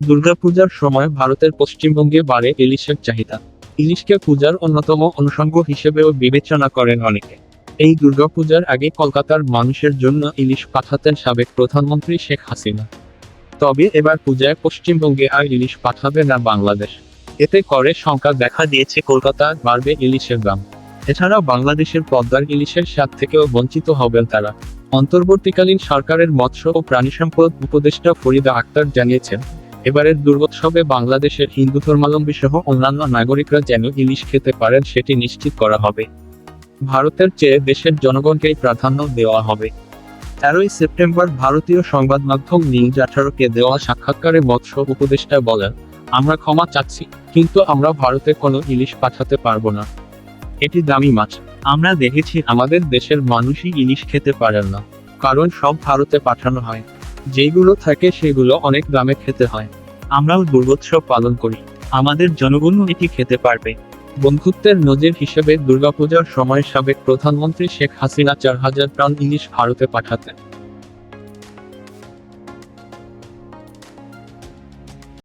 দুর্গাপূজার সময় ভারতের পশ্চিমবঙ্গে বাড়ে ইলিশের চাহিদা। ইলিশকে পূজার অন্যতম অনুষঙ্গ হিসেবেও বিবেচনা করেন অনেকে। এই দুর্গাপূজার আগে কলকাতার মানুষের জন্য ইলিশ পাঠাতেন সাবেক প্রধানমন্ত্রী শেখ হাসিনা। তবে এবার পূজায় পশ্চিমবঙ্গে আর ইলিশ পাঠাবে না বাংলাদেশ। এতে করে শঙ্কা দেখা দিয়েছে কলকাতা বাড়বে ইলিশের দাম। এছাড়াও বাংলাদেশের পদ্মার ইলিশের স্বাদ থেকেও বঞ্চিত হবেন তারা। অন্তর্বর্তীকালীন সরকারের মৎস্য ও প্রাণী সম্পদ উপদেষ্টা ফরিদা আক্তার জানিয়েছেন এবারের দুর্গোৎসবে বাংলাদেশের হিন্দু ধর্মাবলম্বী সহ অন্যান্য নাগরিকরা যেন ইলিশ খেতে পারেন, সেটি নিশ্চিত করা হবে। ভারতের চেয়ে দেশের জনগণকেই প্রাধান্য দেওয়া হবে। তেরোই সেপ্টেম্বর ভারতীয় সংবাদ মাধ্যম নিউজ আঠারোকে দেওয়া সাক্ষাৎকারে মৎস্য উপদেষ্টা বলেন, আমরা ক্ষমা চাচ্ছি, কিন্তু আমরা ভারতে কোনো ইলিশ পাঠাতে পারব না। এটি দামি মাছ। আমরা দেখেছি আমাদের দেশের মানুষই ইলিশ খেতে পারেন না, কারণ সব ভারতে পাঠানো হয়। যেগুলো থাকে সেগুলো অনেক দামে খেতে হয়। আমরাও দুর্গোৎসব পালন করি। আমাদের জনগণও এটি খেতে পারবে। বন্ধুত্বের নজির হিসেবে দুর্গাপূজার সময় সাবেক প্রধানমন্ত্রী শেখ হাসিনা চার হাজার প্রাণ ইলিশ ভারতে পাঠাতেন।